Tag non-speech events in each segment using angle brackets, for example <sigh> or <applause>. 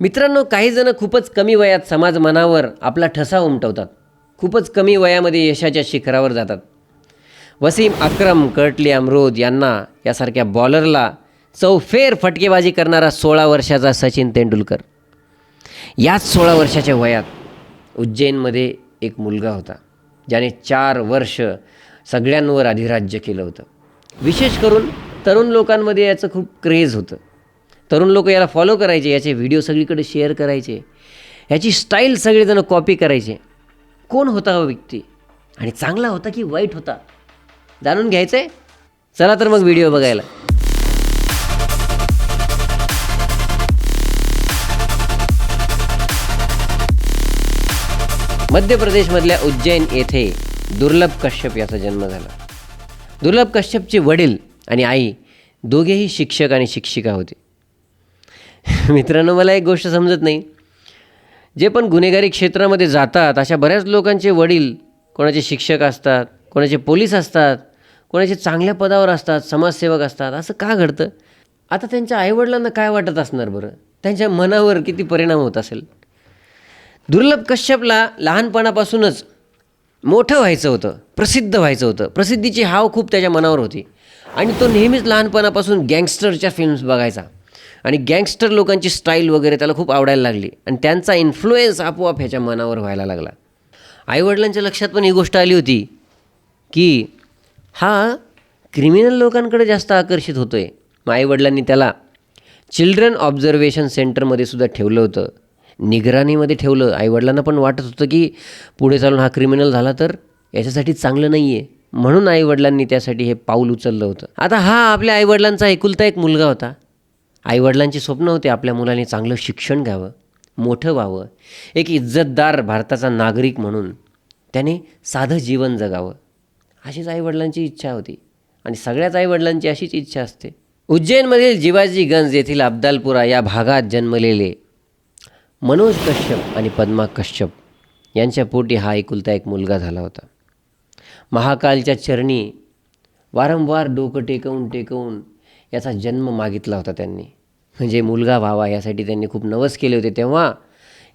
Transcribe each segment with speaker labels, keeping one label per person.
Speaker 1: मित्रांनो काही जण खूपच कमी वयात समाज मनावर आपला ठसा उमटवतात. खूपच कमी वयामध्ये यशाच्या शिखरावर जातात. वसीम अक्रम कर्टली अमरोद यांना यासारख्या बॉलरला चौफेर फटकेबाजी करणारा सोळा वर्षाचा सचिन तेंडुलकर. याच सोळा वर्षाच्या वयात उज्जैनमध्ये एक मुलगा होता ज्याने चार वर्ष सगळ्यांवर अधिराज्य केलं होतं. विशेष करून तरुण लोकांमध्ये याचं खूप क्रेज होतं. तरुण लोक याला फॉलो करायचे याचे व्हिडिओ सगळीकडे शेअर करायचे. याची स्टाईल सगळेजण कॉपी करायचे. कोण होता हा व्यक्ती? आणि चांगला होता की वाईट होता? जाणून घ्यायचं आहे चला तर मग व्हिडिओ बघायला. मध्य प्रदेशमधल्या उज्जैन येथे दुर्लभ कश्यप याचा जन्म झाला. दुर्लभ कश्यपचे वडील आणि आई दोघेही शिक्षक आणि शिक्षिका होते. <laughs> मित्रांनो मला एक गोष्ट समजत नाही. जे पण गुन्हेगारी क्षेत्रामध्ये जातात अशा बऱ्याच लोकांचे वडील कोणाचे शिक्षक असतात कोणाचे पोलीस असतात कोणाचे चांगल्या पदावर असतात समाजसेवक असतात असं का घडतं? आता त्यांच्या आईवडिलांना काय वाटत असणार बरं? त्यांच्या मनावर किती परिणाम होत असेल? दुर्लभ कश्यपला लहानपणापासूनच मोठं व्हायचं होतं प्रसिद्ध व्हायचं होतं. प्रसिद्धीची हाव खूप त्याच्या मनावर होती. आणि तो नेहमीच लहानपणापासून गँगस्टरच्या फिल्म्स बघायचा. आणि गँगस्टर लोकांची स्टाईल वगैरे त्याला खूप आवडायला लागली. आणि त्यांचा इन्फ्लुएन्स आपोआप ह्याच्या मनावर व्हायला लागला. आईवडिलांच्या लक्षात पण ही गोष्ट आली होती की हा क्रिमिनल लोकांकडे जास्त आकर्षित होतो आहे मग आईवडिलांनी त्याला चिल्ड्रन ऑब्झर्वेशन सेंटरमध्ये सुद्धा ठेवलं होतं. निगराणीमध्ये ठेवलं. आईवडिलांना पण वाटत होतं की पुढे चालून हा क्रिमिनल झाला तर याच्यासाठी चांगलं नाही आहे म्हणून आईवडिलांनी त्यासाठी हे पाऊल उचललं होतं. आता हा आपल्या आईवडिलांचा एकुलता एक मुलगा होता. आईवडिलांची स्वप्न होते आपल्या मुलाने चांगलं शिक्षण घ्यावं मोठं व्हावं. एक इज्जतदार भारताचा नागरिक म्हणून त्याने साधं जीवन जगावं. अशीच आईवडिलांची इच्छा होती. आणि सगळ्याच आईवडिलांची अशीच इच्छा असते. उज्जैनमधील जिवाजीगंज येथील अब्दालपुरा या भागात जन्मलेले मनोज कश्यप आणि पद्मा कश्यप यांच्या पोटी हा एकुलता एक मुलगा झाला होता. महाकालच्या चरणी वारंवार डोकं टेकवून टेकवून याचा जन्म मागितला होता त्यांनी. म्हणजे मुलगा व्हावा यासाठी त्यांनी खूप नवस केले होते तेव्हा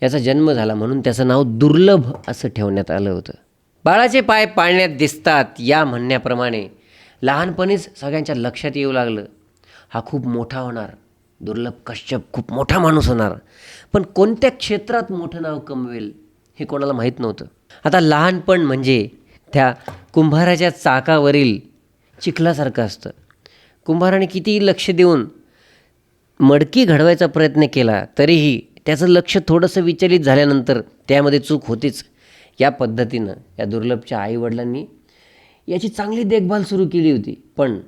Speaker 1: याचा जन्म झाला म्हणून त्याचं नाव दुर्लभ असं ठेवण्यात आलं होतं. बाळाचे पाय पाळण्यात दिसतात या म्हणण्याप्रमाणे लहानपणीच सगळ्यांच्या लक्षात येऊ लागलं. हा खूप मोठा होणार. दुर्लभ कश्यप खूप मोठा माणूस होणार. पण कोणत्या क्षेत्रात मोठं नाव कमवेल हे कोणाला माहीत नव्हतं. आता लहानपण म्हणजे त्या कुंभाराच्या चाकावरील चिखलासारखं असतं. कुंभाराने कितीही लक्ष देऊन मडकी घडवायचा प्रयत्न केला तरीही त्याचं लक्ष थोडंसं विचलित झाल्यानंतर त्यामध्ये चूक होतीच. या पद्धतीनं या दुर्लभच्या आईवडिलांनी याची चांगली देखभाल सुरू केली होती. पण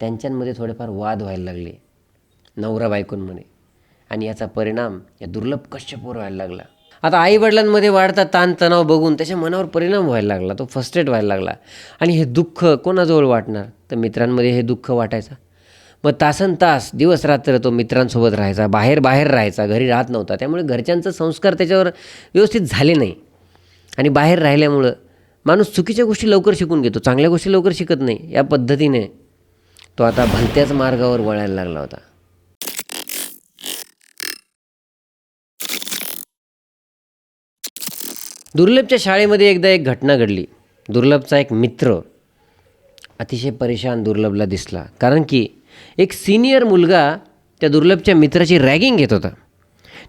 Speaker 1: त्यांच्यांमध्ये थोडेफार वाद व्हायला लागले नवरा बायकोंमध्ये. आणि याचा परिणाम या दुर्लभ कश्यपवर व्हायला लागला. आता आईवडिलांमध्ये वाढता ताणतणाव बघून त्याच्या मनावर परिणाम व्हायला लागला तो फस्ट्रेट व्हायला लागला. आणि हे दुःख कोणाजवळ वाटणार? तर मित्रांमध्ये हे दुःख वाटायचं. मग तासन तास दिवस रात्र तो मित्रांसोबत राहायचा बाहेर बाहेर राहायचा घरी राहत नव्हता. त्यामुळे घरच्यांचं संस्कार त्याच्यावर व्यवस्थित झाले नाही. आणि बाहेर राहिल्यामुळं माणूस चुकीच्या गोष्टी लवकर शिकून घेतो चांगल्या गोष्टी लवकर शिकत नाही या पद्धतीने तो आता भलत्याच मार्गावर वळायला लागला होता. दुर्लभच्या शाळेमध्ये एकदा एक घटना घडली. दुर्लभचा एक मित्र अतिशय परेशान दुर्लभला दिसला. कारण की एक सिनियर मुलगा त्या दुर्लभच्या मित्राची रॅगिंग घेत होता.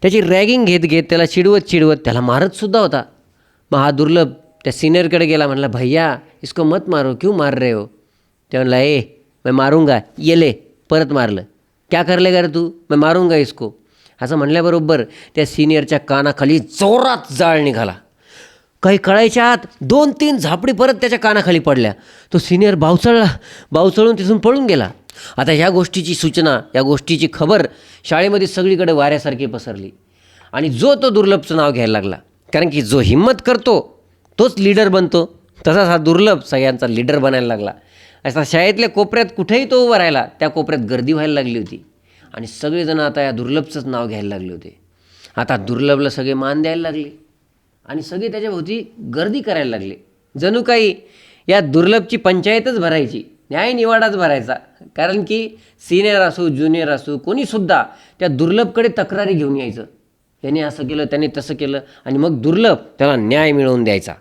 Speaker 1: त्याची रॅगिंग घेत घेत त्याला चिडवत चिडवत त्याला मारतसुद्धा होता. मग हा दुर्लभ त्या सिनियरकडे गेला म्हणला भैया इसको मत मारो क्यू मार रे हो? त्या म्हणला ए मैं मारूंगा येले परत मारलं. क्या करले का रे तू? मैं मारूंगा इसको. असं म्हणल्याबरोबर त्या सिनियरच्या कानाखाली जोरात जाळ निघाला. काही कळायच्या आत दोन तीन झापडी परत त्याच्या कानाखाली पडल्या. तो सिनियर बावचळला बावचळून तिथून पळून गेला. आता ह्या गोष्टीची सूचना या गोष्टीची खबर शाळेमध्ये सगळीकडे वाऱ्यासारखी पसरली. आणि जो तो दुर्लभचं नाव घ्यायला लागला कारण की जो हिंमत करतो तोच लीडर बनतो. तसाच हा दुर्लभ सगळ्यांचा लीडर बनायला लागला. असा शाळेतल्या कोपऱ्यात कुठेही तो उभा राहिला त्या कोपऱ्यात गर्दी व्हायला लागली होती. आणि सगळेजण आता या दुर्लभचंच नाव घ्यायला लागले होते. आता दुर्लभला सगळे मान द्यायला लागले. आणि सगळे त्याच्याभोवती गर्दी करायला लागले. जणू काही या दुर्लभची पंचायतच भरायची न्यायनिवाडाच भरायचा. कारण की सिनियर असो ज्युनियर असो कोणीसुद्धा त्या दुर्लभकडे तक्रारी घेऊन यायचं. त्याने असं केलं त्याने तसं केलं आणि मग दुर्लभ त्याला न्याय मिळवून द्यायचा.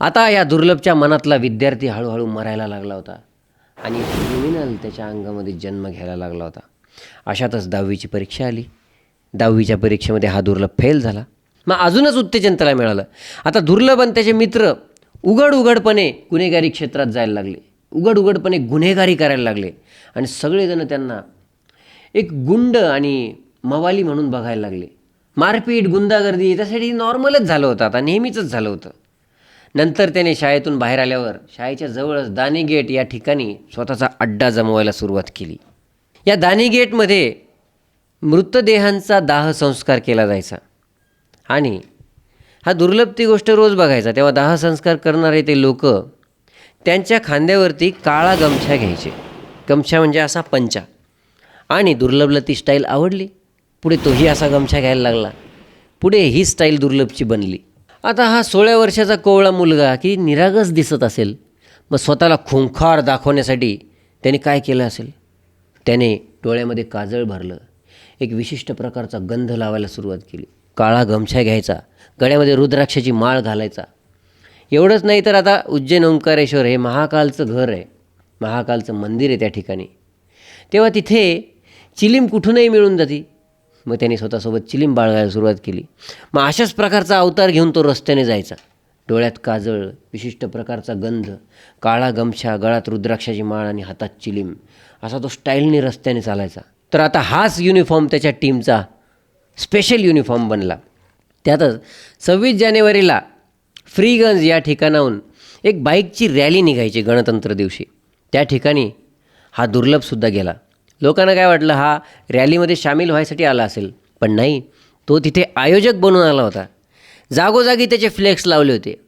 Speaker 1: आता या दुर्लभच्या मनातला विद्यार्थी हळूहळू मरायला लागला होता आणि क्रिमिनल त्याच्या अंगामध्ये जन्म घ्यायला लागला होता. अशातच दहावीची परीक्षा आली. दहावीच्या परीक्षेमध्ये हा दुर्लभ फेल झाला. मग अजूनच उत्तेजन त्याला मिळालं. आता दुर्लभ आणि त्याचे मित्र उघड उघडपणे गुन्हेगारी क्षेत्रात जायला लागले. उघड उघडपणे गुन्हेगारी करायला लागले. आणि सगळेजण त्यांना एक गुंड आणि मवाली म्हणून बघायला लागले. मारपीट गुंडागर्दी त्यासाठी नॉर्मलच झालं होतं. आता नेहमीचंच झालं होतं. नंतर त्याने शाळेतून बाहेर आल्यावर शाळेच्या जवळच दानी गेट या ठिकाणी स्वतःचा अड्डा जमवायला सुरुवात केली. या दानी गेटमध्ये मृतदेहांचा दाह संस्कार केला जायचा. आणि हा दुर्लभ ती गोष्ट रोज बघायचा. तेव्हा दाह संस्कार करणारे ते लोक त्यांच्या खांद्यावरती काळा गमछा घ्यायचे. गमछा म्हणजे असा पंचा. आणि दुर्लभला ती स्टाईल आवडली. पुढे तोही असा गमछा घ्यायला लागला. पुढे ही स्टाईल दुर्लभची बनली. आता हा सोळा वर्षाचा कोवळा मुलगा की निरागस दिसत असेल मग स्वतःला खुंखार दाखवण्यासाठी त्याने काय केलं असेल? त्याने डोळ्यामध्ये काजळ भरलं. एक विशिष्ट प्रकारचा गंध लावायला सुरुवात केली. काळा गमछा घ्यायचा गळ्यामध्ये रुद्राक्षाची माळ घालायचा. एवढंच नाही तर आता उज्जैन ओंकारेश्वर हे महाकालचं घर आहे. महाकालचं मंदिर आहे त्या ठिकाणी. तेव्हा तिथे चिलीम कुठूनही मिळून जाती. मग त्याने स्वतःसोबत चिलीम बाळगायला सुरुवात केली. मग अशाच प्रकारचा अवतार घेऊन तो रस्त्याने जायचा. डोळ्यात काजळ विशिष्ट प्रकारचा गंध काळा गमछा गळात रुद्राक्षाची माळ आणि हातात चिलीम. असा तो स्टाईलने रस्त्याने चालायचा. तर आता हाच युनिफॉर्म त्याच्या टीमचा स्पेशल युनिफॉर्म बनला. त्यातच सव्वीस जानेवारीला फ्रीगंज या ठिकाणाहून एक बाईकची रॅली निघायची गणतंत्र दिवशी. त्या ठिकाणी हा दुर्लभसुद्धा गेला. लोकांना काय वाटलं हा रॅलीमध्ये सामील व्हायसाठी आला असेल? पण नाही तो तिथे आयोजक बनून आला होता. जागोजागी त्याचे फ्लेक्स लावले होते.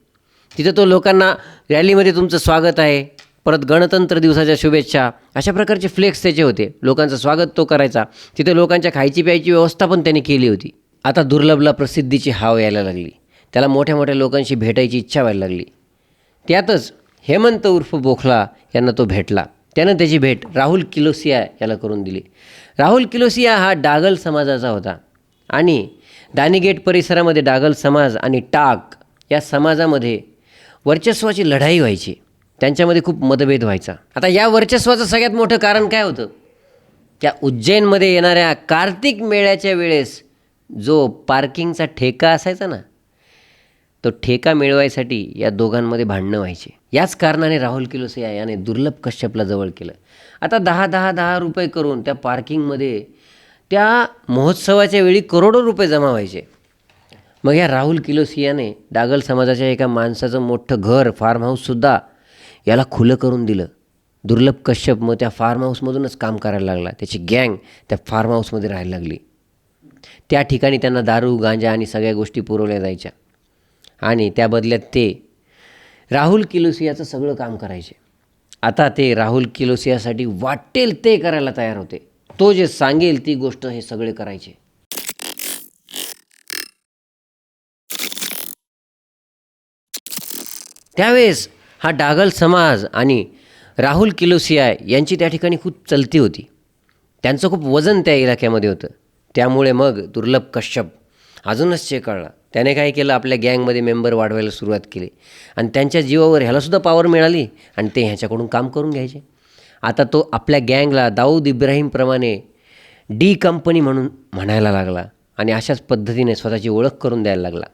Speaker 1: तिथं तो लोकांना रॅलीमध्ये तुमचं स्वागत आहे परत गणतंत्र दिवसाच्या शुभेच्छा अशा प्रकारचे फ्लेक्स त्याचे होते. लोकांचं स्वागत तो करायचा. तिथे लोकांच्या खायची प्यायची व्यवस्था पण त्याने केली होती. आता दुर्लभला प्रसिद्धीची हाव यायला लागली. त्याला मोठ्या मोठ्या लोकांशी भेटायची इच्छा व्हायला लागली. त्यातच हेमंत उर्फ बोखला यांना तो भेटला. त्यानं त्याची भेट राहुल किलोसिया याला करून दिली. राहुल किलोसिया हा डागल समाजाचा होता. आणि दानीगेट परिसरामध्ये डागल समाज आणि टाक या समाजामध्ये वर्चस्वाची लढाई व्हायची. त्यांच्यामध्ये खूप मतभेद व्हायचा. आता या वर्चस्वाचं सगळ्यात मोठं कारण काय होतं? त्या उज्जैनमध्ये येणाऱ्या कार्तिक मेळ्याच्या वेळेस जो पार्किंगचा ठेका असायचा ना तो ठेका मिळवायसाठी या दोघांमध्ये भांडणं व्हायची. याच कारणाने राहुल किलोसिया याने दुर्लभ कश्यपला जवळ केलं. आता दहा दहा दहा रुपये करून त्या पार्किंगमध्ये त्या महोत्सवाच्या वेळी करोडो रुपये जमा व्हायचे. मग या राहुल किलोसियाने डागल समाजाच्या एका माणसाचं मोठं घर फार्म हाऊससुद्धा याला खुलं करून दिलं. दुर्लभ कश्यप मग त्या फार्म हाऊसमधूनच काम करायला लागला. त्याची गँग त्या फार्म हाऊसमध्ये राहायला लागली. त्या ठिकाणी त्यांना दारू गांजा आणि सगळ्या गोष्टी पुरवल्या जायच्या. आणि त्या बदल्यात ते राहुल किलोसियाचं सगळं काम करायचे. आता ते राहुल किलोसियासाठी वाटेल ते करायला तयार होते. तो जे सांगेल ती गोष्ट हे सगळे करायचे. त्यावेळेस हा डागल समाज आणि राहुल किलोसिया यांची त्या ठिकाणी खूप चलती होती. त्यांचं खूप वजन त्या इलाक्यामध्ये होतं. त्यामुळे मग दुर्लभ कश्यप अजूनच चेकाळला. त्याने काय केलं? आपल्या गँगमध्ये मेंबर वाढवायला सुरुवात केली. आणि त्यांच्या जीवावर ह्यालासुद्धा पॉवर मिळाली आणि ते ह्याच्याकडून काम करून घ्यायचे. आता तो आपल्या गँगला दाऊद इब्राहिमप्रमाणे डी कंपनी म्हणून म्हणायला लागला आणि अशाच पद्धतीने स्वतःची ओळख करून द्यायला लागला.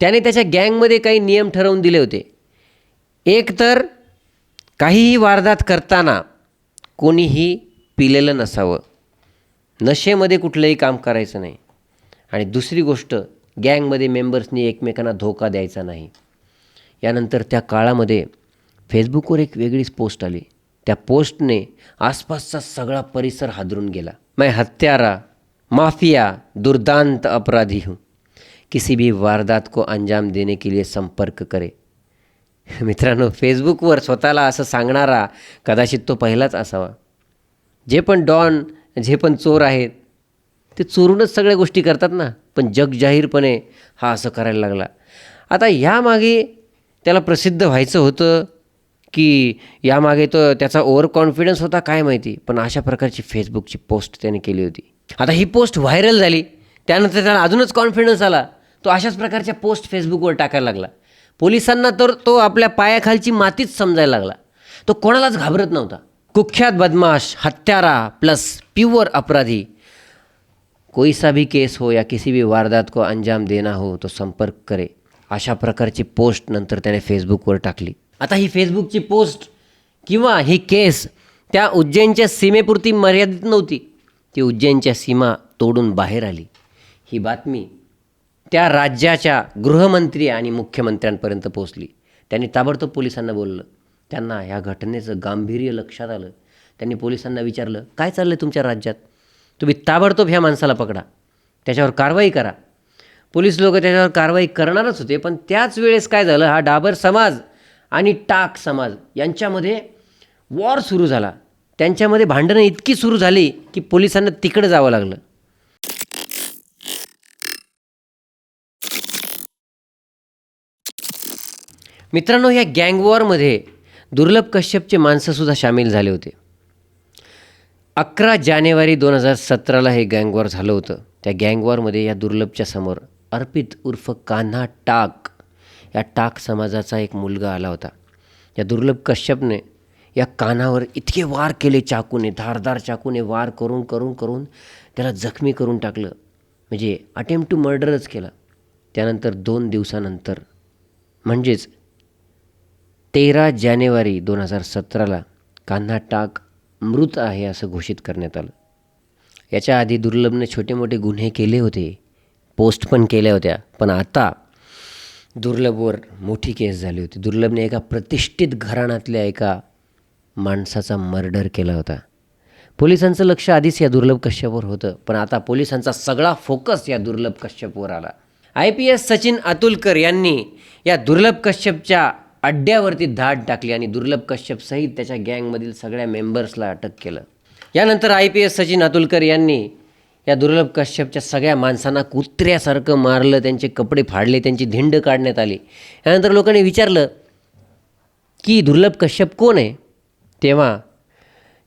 Speaker 1: त्याने त्याच्या गँगमध्ये काही नियम ठरवून दिले होते. एक तर काहीही वारदात करताना कोणीही पिलेलं नसावं. नशेमध्ये कुठलंही काम करायचं नाही. आणि दुसरी गोष्ट गँगमध्ये मेंबर्सनी एकमेकांना धोका द्यायचा नाही. यानंतर त्या काळामध्ये फेसबुकवर एक वेगळीच पोस्ट आली. त्या पोस्टने आसपासचा सगळा परिसर हादरून गेला. मैं हत्यारा माफिया दुर्दांत अपराधी हूँ. किसी भी वारदात को अंजाम देने के लिए संपर्क करे. <laughs> मित्रांनो फेसबुकवर स्वतःला असं सांगणारा कदाचित तो पहिलाच असावा. जे पण डॉन जे पण चोर आहेत ते चोरूनच सगळ्या गोष्टी करतात ना. पण जग जाहीरपणे हा असं करायला लागला. आता यामागे त्याला प्रसिद्ध व्हायचं होतं की यामागे तो त्याचा ओव्हर कॉन्फिडन्स होता काय माहिती पण अशा प्रकारची फेसबुकची पोस्ट त्याने केली होती. आता ही पोस्ट व्हायरल झाली. त्यानंतर त्याला अजूनच कॉन्फिडन्स आला. तो अशाच प्रकारच्या पोस्ट फेसबुकवर टाकायला लागला. पोलिसांना तर तो आपल्या पायाखालची मातीच समजायला लागला. तो कोणालाच घाबरत नव्हता. कुख्यात बदमाश हत्यारा प्लस प्युअर अपराधी. कोईसा भी केस हो या किसी भी वारदात को अंजाम देना हो तो संपर्क करे. अशा प्रकारची पोस्ट नंतर त्याने फेसबुकवर टाकली. आता ही फेसबुकची पोस्ट किंवा ही केस त्या उज्जैनच्या सीमेपुरती मर्यादित नव्हती. ती उज्जैनच्या सीमा तोडून बाहेर आली. ही बातमी त्या राज्याच्या गृहमंत्री आणि मुख्यमंत्र्यांपर्यंत पोहोचली. त्यांनी ताबडतोब पोलिसांना बोललं. त्यांना ह्या घटनेचं गांभीर्य लक्षात आलं. त्यांनी पोलिसांना विचारलं काय चाललं आहे तुमच्या राज्यात? तुम्ही ताबडतोब ह्या माणसाला पकडा. त्याच्यावर कारवाई करा. पोलीस लोक त्याच्यावर कारवाई करणारच होते पण त्याच वेळेस काय झालं हा डाबर समाज आणि टाक समाज यांच्यामध्ये वॉर सुरू झाला. त्यांच्यामध्ये भांडणं इतकी सुरू झाली की पोलिसांना तिकडं जावं लागलं. मित्रांनो या गँगवॉरमध्ये दुर्लभ कश्यपचे माणसंसुद्धा सामील झाले होते. अकरा जानेवारी दोन हजार सतराला हे गँगवॉर झालं होतं. त्या गँगवॉरमध्ये या दुर्लभच्या समोर अर्पित उर्फ कान्हा टाक या टाक समाजाचा एक मुलगा आला होता. या दुर्लभ कश्यपने या कानावर इतके वार केले चाकूने धारदार चाकूने वार करून करून करून त्याला जखमी करून टाकलं. म्हणजे अटेम्प्ट टू मर्डरच केला. त्यानंतर दोन दिवसानंतर म्हणजेच तेरा जानेवारी दोन हजार सतराला कान्हा टाक मृत आहे असं घोषित करण्यात आलं. याच्या आधी दुर्लभने छोटे मोठे गुन्हे केले होते पोस्ट पण केल्या होत्या पण आता दुर्लभवर मोठी केस झाली होती. दुर्लभने एका प्रतिष्ठित घराण्यातल्या एका माणसाचा मर्डर केला होता. पोलिसांचं लक्ष आधीच या दुर्लभ कश्यपवर होतं पण आता पोलिसांचा सगळा फोकस या दुर्लभ कश्यपवर आला. I P S Sachin Atulkar यांनी या दुर्लभ कश्यपच्या अड्ड्यावरती धाड टाकली आणि दुर्लभ कश्यप सहित त्याच्या गँगमधील सगळ्या मेंबर्सला अटक केलं. यानंतर I P S Sachin Atulkar यांनी या दुर्लभ कश्यपच्या सगळ्या माणसांना कुत्र्यासारखं मारलं त्यांचे कपडे फाडले त्यांची धिंड काढण्यात आली. यानंतर लोकांनी विचारलं की दुर्लभ कश्यप कोण आहे? तेव्हा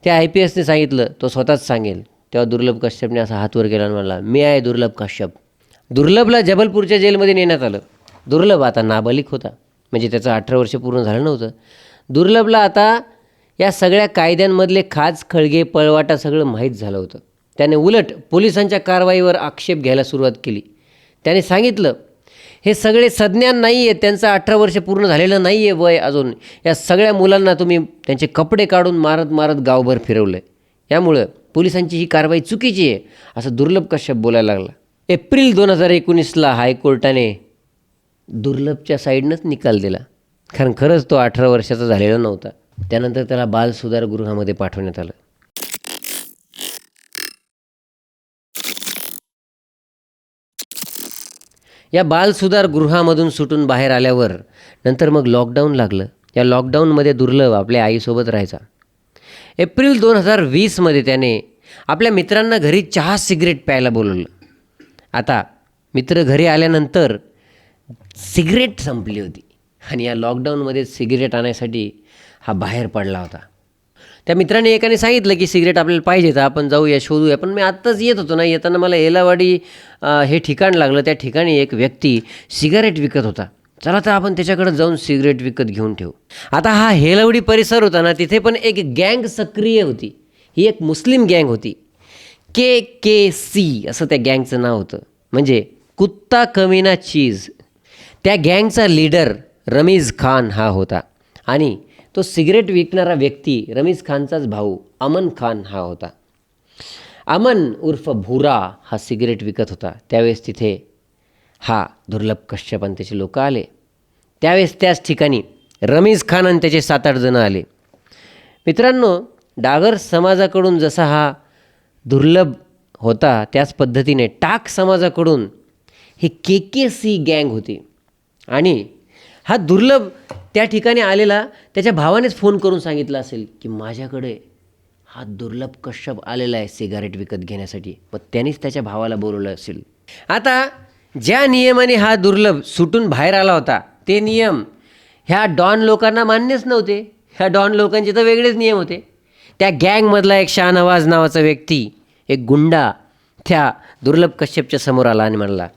Speaker 1: त्या आय पी एसने सांगितलं तो स्वतःच सांगेल तेव्हा दुर्लभ कश्यपने असा हातवर केला आणि म्हणला मी आहे दुर्लभ कश्यप. दुर्लभला जबलपूरच्या जेलमध्ये नेण्यात आलं. दुर्लभ आता नाबालिक होता. म्हणजे त्याचं अठरा वर्ष पूर्ण झालं नव्हतं. दुर्लभला आता या सगळ्या कायद्यांमधले खाज खळगे पळवाटा सगळं माहीत झालं होतं. त्याने उलट पोलिसांच्या कारवाईवर आक्षेप घ्यायला सुरुवात केली. त्याने सांगितलं हे सगळे सज्ञान नाही आहे त्यांचं अठरा वर्ष पूर्ण झालेलं नाही आहे वय अजून. या सगळ्या मुलांना तुम्ही त्यांचे कपडे काढून मारत मारत गावभर फिरवलं आहे यामुळं पोलिसांची ही कारवाई चुकीची आहे. असं दुर्लभ कश्यप बोलायला लागला. एप्रिल दोन हजार एकोणीसला हायकोर्टाने दुर्लभच्या साईडनंच निकाल दिला. कारण खरंच तो अठरा वर्षाचा झालेला नव्हता. त्यानंतर त्याला बाल सुधार गृहामध्ये पाठवण्यात आलं. या बाल सुधार गृहामधून सुटून बाहेर आल्यावर नंतर मग लॉकडाऊन लागलं. या लॉकडाऊनमध्ये दुर्लभ आपल्या आईसोबत राहायचा. एप्रिल दोन हजार वीसमध्ये त्याने आपल्या मित्रांना घरी चहा सिगरेट प्यायला बोलवलं. आता मित्र घरी आल्यानंतर सिगरेट संपली होती. आणि या लॉकडाऊनमध्ये सिगरेट आणण्यासाठी हा बाहेर पडला होता. त्या मित्राने एकाने सांगितलं की सिगरेट आपल्याला पाहिजे तर आपण जाऊया शोधूया. पण मी आत्ताच येत होतो ना येताना मला येलावाडी हे ठिकाण लागलं. त्या ठिकाणी एक व्यक्ती सिगारेट विकत होता. चला तर आपण त्याच्याकडे जाऊन सिगरेट विकत घेऊन ठेवू. आता हा हेलवडी परिसर होता ना तिथे पण एक गँग सक्रिय होती. ही एक मुस्लिम गँग होती. के के सी असं त्या गँगचं नाव होतं. म्हणजे कुत्ता कमीना चीज. त्या गँगचा लीडर रमीज खान हा होता. आणि तो सिगरेट विकणारा व्यक्ती रमीज खानचाच भाऊ अमन खान हा होता. अमन उर्फ भुरा हा सिगरेट विकत होता. त्यावेळेस तिथे हा दुर्लभ कश्यप आणि त्याचे लोक आले. त्यावेळेस त्याच ठिकाणी रमीज खान आणि त्याचे सात आठ जणं आले. मित्रांनो डागर समाजाकडून जसा हा दुर्लभ होता त्याच पद्धतीने टाक समाजाकडून ही के के सी गँग होती. आणि हा दुर्लभ त्या ठिकाणी आलेला त्याच्या भावानेच फोन करून सांगितलं असेल की माझ्याकडे हा दुर्लभ कश्यप आलेला आहे सिगारेट विकत घेण्यासाठी. मग त्यानेच त्याच्या भावाला बोलवलं असेल. आता ज्या नियमाने हा दुर्लभ सुटून बाहेर आला होता ते नियम ह्या डॉन लोकांना मान्यच नव्हते. ह्या डॉन लोकांचे तर वेगळेच नियम होते. त्या गँगमधला एक शाहनवाज नावाचा व्यक्ती एक गुंडा त्या दुर्लभ कश्यपच्या समोर आला आणि म्हणला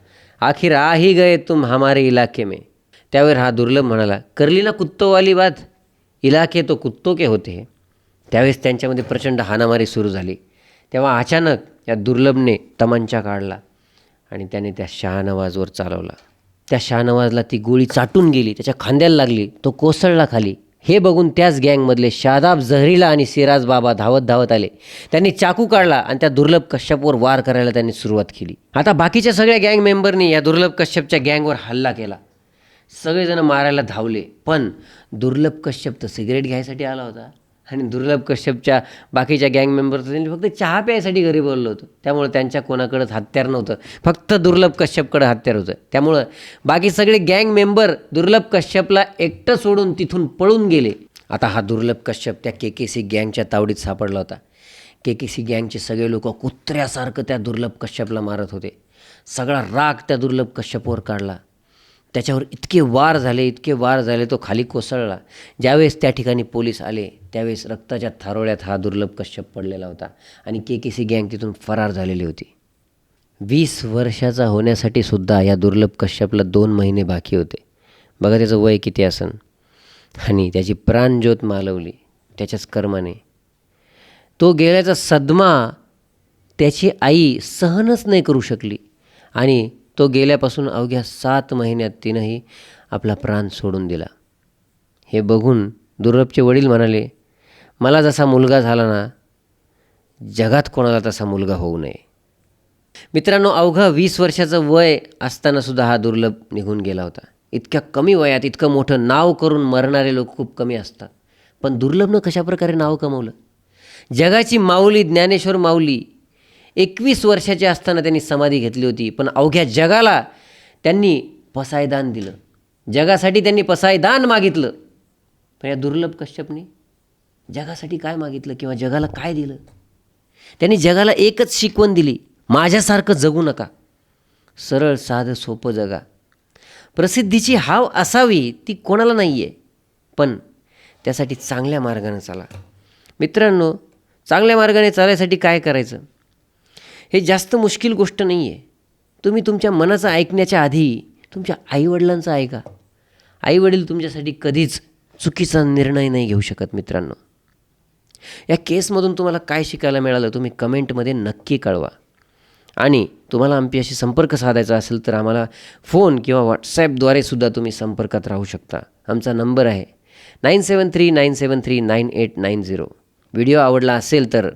Speaker 1: आखिर आ ही गए तुम हमारे इलाके में। त्यावेळी हा दुर्लभ म्हणाला करली ना कुत्तोवाली बात? इलाके तो कुत्तो के होते त्यावेळेस त्यांच्यामध्ये प्रचंड हानामारी सुरू झाली. तेव्हा अचानक या दुर्लभने तमांचा काढला आणि त्याने त्या शहानवाजवर चालवला. त्या शहानवाजला ती गोळी चाटून गेली त्याच्या खांद्याला लागली तो कोसळला खाली. हे बघून त्याच गँगमधले शादाब जहरीला आणि सिराज बाबा धावत धावत आले. त्यांनी चाकू काढला आणि त्या दुर्लभ कश्यपवर वार करायला त्यांनी सुरुवात केली. आता बाकीच्या सगळ्या गँग मेंबरनी या दुर्लभ कश्यपच्या गँगवर हल्ला केला. सगळेजण मारायला धावले पण दुर्लभ कश्यप तर सिगरेट घ्यायसाठी आला होता. आणि दुर्लभ कश्यपच्या बाकीच्या गँग मेंबरचं त्यांनी फक्त चहा प्यायसाठी घरी बोललो होतो. त्यामुळं त्यांच्या कोणाकडंच हत्यार नव्हतं. फक्त दुर्लभ कश्यपकडं हत्यार होतं. त्यामुळं बाकी सगळे गँग मेंबर दुर्लभ कश्यपला एकटं सोडून तिथून पळून गेले. आता हा दुर्लभ कश्यप त्या के के सी गँगच्या तावडीत सापडला होता. के के सी गँगचे सगळे लोक कुत्र्यासारखं त्या दुर्लभ कश्यपला मारत होते. सगळा राग त्या दुर्लभ कश्यपवर काढला. त्याच्यावर इतके वार झाले इतके वार झाले तो खाली कोसळला. ज्यावेळेस त्या ठिकाणी पोलीस आले त्यावेळेस रक्ताच्या थारोळ्यात हा दुर्लभ कश्यप पडलेला होता आणि के के सी गँग तिथून फरार झालेली होती. वीस वर्षाचा होण्यासाठी सुद्धा या दुर्लभ कश्यपला दोन महिने बाकी होते. बघा त्याचं वय किती असन. आणि त्याची प्राणज्योत मालवली त्याच्याच कर्माने. तो गेल्याचा सदमा त्याची आई सहनच नाही करू शकली. आणि तो गेल्यापासून अवघ्या सात महिन्यात तिनंही आपला प्राण सोडून दिला. हे बघून दुर्लभचे वडील म्हणाले मला जसा मुलगा झाला ना जगात कोणाला तसा मुलगा होऊ नये. मित्रांनो अवघं वीस वर्षाचं वय असतानासुद्धा हा दुर्लभ निघून गेला होता. इतक्या कमी वयात इतकं मोठं नाव करून मरणारे लोक खूप कमी असतात. पण दुर्लभनं कशाप्रकारे नाव कमवलं? जगाची माऊली ज्ञानेश्वर माऊली एकवीस वर्षाचे असताना त्यांनी समाधी घेतली होती. पण अवघ्या जगाला त्यांनी पसायदान दिलं. जगासाठी त्यांनी पसायदान मागितलं. पण या दुर्लभ कश्यपनी जगासाठी काय मागितलं किंवा जगाला काय दिलं? त्यांनी जगाला एकच शिकवण दिली. माझ्यासारखं जगू नका. सरळ साधं सोपं जगा. प्रसिद्धीची हाव असावी ती कोणाला नाही आहे पण त्यासाठी चांगल्या मार्गाने चाला. मित्रांनो चांगल्या मार्गाने चालायसाठी काय करायचं? हे जास्त मुश्किल गोष्ट नाही आहे तुम्ही तुमच्या मनाचं ऐकण्याच्या आधी तुमच्या आईवडिलांचं ऐका. आईवडील तुमच्यासाठी कधीच चुकीचा निर्णय नाही घेऊ शकत मित्रांनो. या केसमधून तुम्हाला काय शिकायला मिळालं तुम्ही कमेंटमध्ये नक्की कळवा. आणि तुम्हाला आमच्याशी संपर्क साधायचा असेल तर आम्हाला फोन किंवा व्हॉट्सॲपद्वारे सुद्धा तुम्ही संपर्कात राहू शकता. आमचा नंबर आहे nine seven three nine seven three nine eight nine zero. Video आवडला असेल तर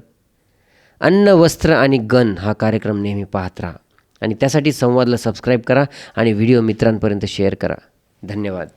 Speaker 1: अन्न वस्त्र आणि गन हा कार्यक्रम नेहमी पाहत राहा. आणि त्यासाठी संवादला सबस्क्राईब करा आणि व्हिडिओ मित्रांपर्यंत शेअर करा. धन्यवाद.